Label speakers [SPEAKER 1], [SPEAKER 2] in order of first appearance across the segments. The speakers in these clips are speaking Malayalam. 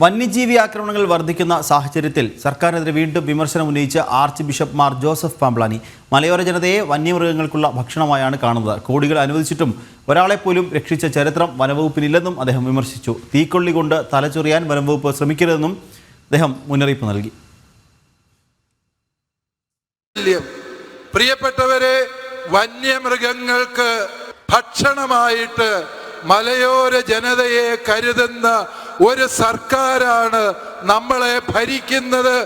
[SPEAKER 1] വന്യജീവി ആക്രമണങ്ങൾ വർദ്ധിക്കുന്ന സാഹചര്യത്തിൽ സർക്കാരിനെതിരെ വീണ്ടും വിമർശനം ഉന്നയിച്ച archbishop Mar Joseph Pamplany മലയോര ജനതയെ വന്യമൃഗങ്ങൾക്കുള്ള ഭക്ഷണമായാണ് കാണുന്നത്. കോടികൾ അനുവദിച്ചിട്ടും ഒരാളെ പോലും രക്ഷിച്ച ചരിത്രം വനംവകുപ്പിനില്ലെന്നും അദ്ദേഹം വിമർശിച്ചു. തീക്കൊള്ളി കൊണ്ട് തലചൊറിയാൻ വനംവകുപ്പ് ശ്രമിക്കരുതെന്നും അദ്ദേഹം മുന്നറിയിപ്പ് നൽകി.
[SPEAKER 2] പ്രിയപ്പെട്ടവരെ വന്യമൃഗങ്ങൾക്ക് ഭക്ഷണമായിട്ട് മലയോര ജനതയെ കരുതുന്ന ഒരു സർക്കാരാണ് നമ്മളെ ഭരിക്കുന്നത്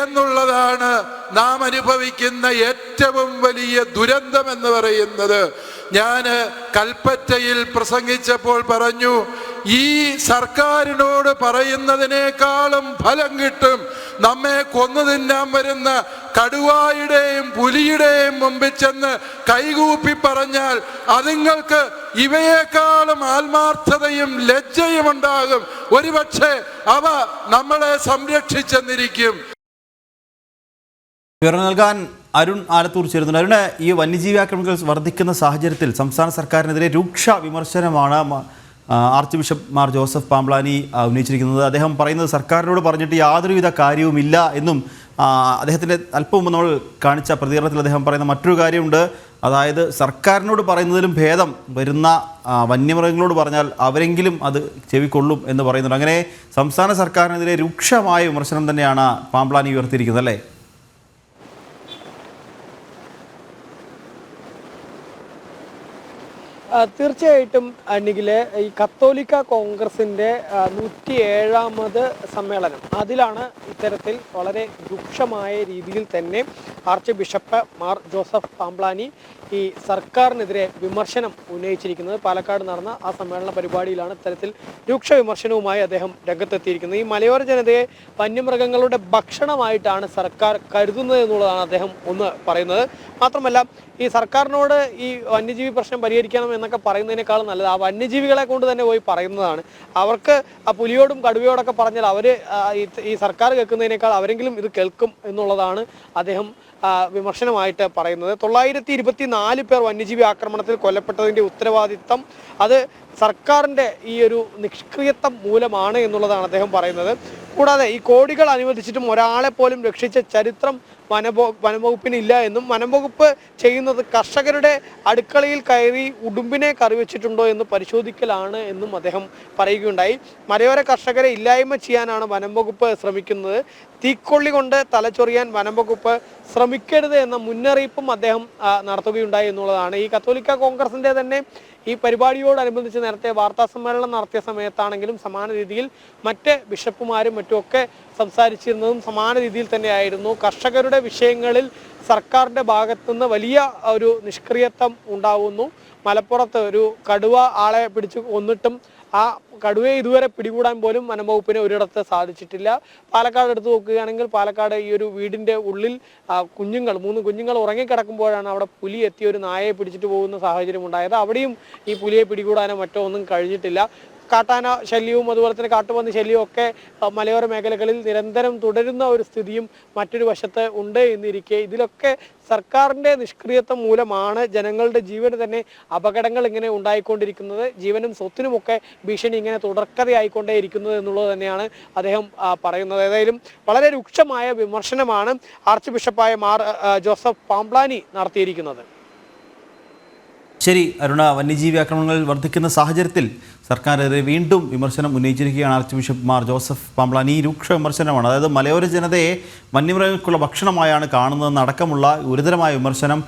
[SPEAKER 2] എന്നുള്ളതാണ് നാം അനുഭവിക്കുന്ന ഏറ്റവും വലിയ ദുരന്തം എന്ന് പറയുന്നത്. ഞാൻ കൽപ്പറ്റയിൽ പ്രസംഗിച്ചപ്പോൾ പറഞ്ഞു ഈ സർക്കാരിനോട് പറയുന്നതിനേക്കാളും ഫലം കിട്ടും. നമ്മെ കൊന്നു തിന്നാൻ വരുന്ന കടുവായുടെയും പുലിയുടെയും മുമ്പിൽ ചെന്ന് കൈകൂപ്പി പറഞ്ഞാൽ അതുങ്ങൾക്ക് ഇവയേക്കാളും ആത്മാർത്ഥതയും ലജ്ജയും ഉണ്ടാകും. ഒരുപക്ഷെ അവ നമ്മളെ സംരക്ഷിച്ചെന്നിരിക്കും.
[SPEAKER 1] വിവരം നൽകാൻ അരുൺ ആലത്തൂർ ചേരുന്നുണ്ട്. അരുണ് ഈ വന്യജീവി ആക്രമണങ്ങൾ വർദ്ധിക്കുന്ന സാഹചര്യത്തിൽ സംസ്ഥാന സർക്കാരിനെതിരെ രൂക്ഷ വിമർശനമാണ് archbishop Mar Joseph Pamplany ഉന്നയിച്ചിരിക്കുന്നത്. അദ്ദേഹം പറയുന്നത് സർക്കാരിനോട് പറഞ്ഞിട്ട് യാതൊരുവിധ കാര്യവുമില്ല എന്നും അദ്ദേഹത്തിന്റെ അല്പം മുമ്പ് നമ്മൾ കാണിച്ച പ്രതികരണത്തിൽ അദ്ദേഹം പറയുന്ന മറ്റൊരു കാര്യമുണ്ട്. അതായത് സർക്കാരിനോട് പറയുന്നതിലും ഭേദം വരുന്ന വന്യമൃഗങ്ങളോട് പറഞ്ഞാൽ അവരെങ്കിലും അത് ചെവിക്കൊള്ളും എന്ന് പറയുന്നുണ്ട്. അങ്ങനെ സംസ്ഥാന സർക്കാരിനെതിരെ രൂക്ഷമായ വിമർശനം തന്നെയാണ് പാംബ്ലാനി ഉയർത്തിയിരിക്കുന്നത് അല്ലേ?
[SPEAKER 3] തീർച്ചയായിട്ടും അല്ലെങ്കിൽ ഈ കത്തോലിക്ക കോൺഗ്രസിന്റെ നൂറ്റി ഏഴാമത് സമ്മേളനം. അതിലാണ് ഇത്തരത്തിൽ വളരെ രൂക്ഷമായ രീതിയിൽ തന്നെ archbishop Mar Joseph Pamplany ഈ സർക്കാരിനെതിരെ വിമർശനം ഉന്നയിച്ചിരിക്കുന്നത്. പാലക്കാട് നടന്ന ആ സമ്മേളന പരിപാടിയിലാണ് ഇത്തരത്തിൽ രൂക്ഷ വിമർശനവുമായി അദ്ദേഹം രംഗത്തെത്തിയിരിക്കുന്നത്. ഈ മലയോര ജനതയെ വന്യമൃഗങ്ങളുടെ ഭക്ഷണമായിട്ടാണ് സർക്കാർ കരുതുന്നത് എന്നുള്ളതാണ് അദ്ദേഹം ഒന്ന് പറയുന്നത്. മാത്രമല്ല ഈ സർക്കാരിനോട് ഈ വന്യജീവി പ്രശ്നം പരിഹരിക്കണം എന്നൊക്കെ പറയുന്നതിനേക്കാളും നല്ലത് ആ വന്യജീവികളെ കൊണ്ട് തന്നെ പോയി പറയുന്നതാണ്. അവർക്ക് ആ പുലിയോടും കടുവയോടൊക്കെ പറഞ്ഞാൽ അവർ ഈ സർക്കാർ കേൾക്കുന്നതിനേക്കാൾ അവരെങ്കിലും ഇത് കേൾക്കും എന്നുള്ളതാണ് അദ്ദേഹം വിമർശനമായിട്ട് പറയുന്നത്. തൊള്ളായിരത്തി ഇരുപത്തി നാല് പേർ വന്യജീവി ആക്രമണത്തിൽ കൊല്ലപ്പെട്ടതിന്റെ ഉത്തരവാദിത്തം അത് സർക്കാരിന്റെ ഈ ഒരു നിഷ്ക്രിയത്വം മൂലമാണ് എന്നുള്ളതാണ് അദ്ദേഹം പറയുന്നത്. കൂടാതെ ഈ കോടികൾ അനുവദിച്ചിട്ടും ഒരാളെ പോലും രക്ഷിച്ച ചരിത്രം വനവോ വനംവകുപ്പിനില്ല എന്നും വനംവകുപ്പ് ചെയ്യുന്നത് കർഷകരുടെ അടുക്കളയിൽ കയറി ഉടുമ്പിനെ കറിവെച്ചിട്ടുണ്ടോ എന്ന് പരിശോധിക്കലാണ് എന്നും അദ്ദേഹം പറയുകയുണ്ടായി. മലയോര കർഷകരെ ഇല്ലായ്മ ചെയ്യാനാണ് വനംവകുപ്പ് ശ്രമിക്കുന്നത്. തീക്കൊള്ളി കൊണ്ട് തലച്ചൊറിയാൻ വനംവകുപ്പ് ശ്രമിക്കരുത് എന്ന മുന്നറിയിപ്പും അദ്ദേഹം നടത്തുകയുണ്ടായി എന്നുള്ളതാണ്. ഈ കത്തോലിക്ക കോൺഗ്രസിന്റെ തന്നെ ഈ പരിപാടിയോടനുബന്ധിച്ച് നേരത്തെ വാർത്താ സമ്മേളനം നടത്തിയ സമയത്താണെങ്കിലും സമാന രീതിയിൽ മറ്റ് ബിഷപ്പുമാരും മറ്റുമൊക്കെ സംസാരിച്ചിരുന്നതും സമാന രീതിയിൽ തന്നെയായിരുന്നു. കർഷകരുടെ വിഷയങ്ങളിൽ സർക്കാരിന്റെ ഭാഗത്തുനിന്ന് വലിയ ഒരു നിഷ്ക്രിയത്വം ഉണ്ടാവുന്നു. മലപ്പുറത്ത് ഒരു കടുവ ആളെ പിടിച്ച് കൊന്നിട്ടും ആ കടുവയെ ഇതുവരെ പിടികൂടാൻ പോലും വനംവകുപ്പിന് ഒരിടത്ത് സാധിച്ചിട്ടില്ല. പാലക്കാട് എടുത്ത് നോക്കുകയാണെങ്കിൽ പാലക്കാട് ഈ ഒരു വീടിന്റെ ഉള്ളിൽ കുഞ്ഞുങ്ങൾ മൂന്ന് കുഞ്ഞുങ്ങൾ ഉറങ്ങിക്കിടക്കുമ്പോഴാണ് അവിടെ പുലി എത്തി ഒരു നായയെ പിടിച്ചിട്ട് പോകുന്ന സാഹചര്യം ഉണ്ടായത് അവിടെയും ഈ പുലിയെ പിടികൂടാനോ മറ്റോ ഒന്നും കഴിഞ്ഞിട്ടില്ല. കാട്ടാന ശല്യവും അതുപോലെ തന്നെ കാട്ടുപന്നി ശല്യവും ഒക്കെ മലയോര മേഖലകളിൽ നിരന്തരം തുടരുന്ന ഒരു സ്ഥിതിയും മറ്റൊരു വശത്ത് ഉണ്ട് എന്നിരിക്കെ. ഇതിലൊക്കെ സർക്കാരിന്റെ നിഷ്ക്രിയത്വം മൂലമാണ് ജനങ്ങളുടെ ജീവന് തന്നെ അപകടങ്ങൾ ഇങ്ങനെ ഉണ്ടായിക്കൊണ്ടിരിക്കുന്നത്. ജീവനും സ്വത്തിനുമൊക്കെ ഭീഷണി ഇങ്ങനെ തുടർക്കഥയായിക്കൊണ്ടേ ഇരിക്കുന്നത് എന്നുള്ളത് തന്നെയാണ് അദ്ദേഹം പറയുന്നത്. ഏതായാലും വളരെ രൂക്ഷമായ വിമർശനമാണ് ആർച്ച് ബിഷപ്പായ മാർ ജോസഫ് പാംപ്ലാനി നടത്തിയിരിക്കുന്നത്.
[SPEAKER 1] ശരി അരുണ വന്യജീവി ആക്രമണങ്ങൾ വർദ്ധിക്കുന്ന സാഹചര്യത്തിൽ സർക്കാരെതിരെ വീണ്ടും വിമർശനം ഉന്നയിച്ചിരിക്കുകയാണ് archbishop Mar Joseph Pamplany ഈ രൂക്ഷ വിമർശനമാണ്. അതായത് മലയോര ജനതയെ വന്യമൃഗങ്ങൾക്കുള്ള ഭക്ഷണമായാണ് കാണുന്നതെന്ന് അടക്കമുള്ള ഗുരുതരമായ വിമർശനം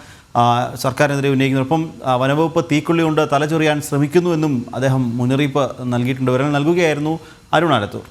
[SPEAKER 1] സർക്കാരിനെതിരെ ഉന്നയിക്കുന്നു ഒപ്പം വനവകുപ്പ് തീക്കൊള്ളി കൊണ്ട് തലചൊറിയാൻ ശ്രമിക്കുന്നുവെന്നും അദ്ദേഹം മുന്നറിയിപ്പ് നൽകിയിട്ടുണ്ട്. വിവരങ്ങൾ നൽകുകയായിരുന്നു അരുൺ ആലത്തൂർ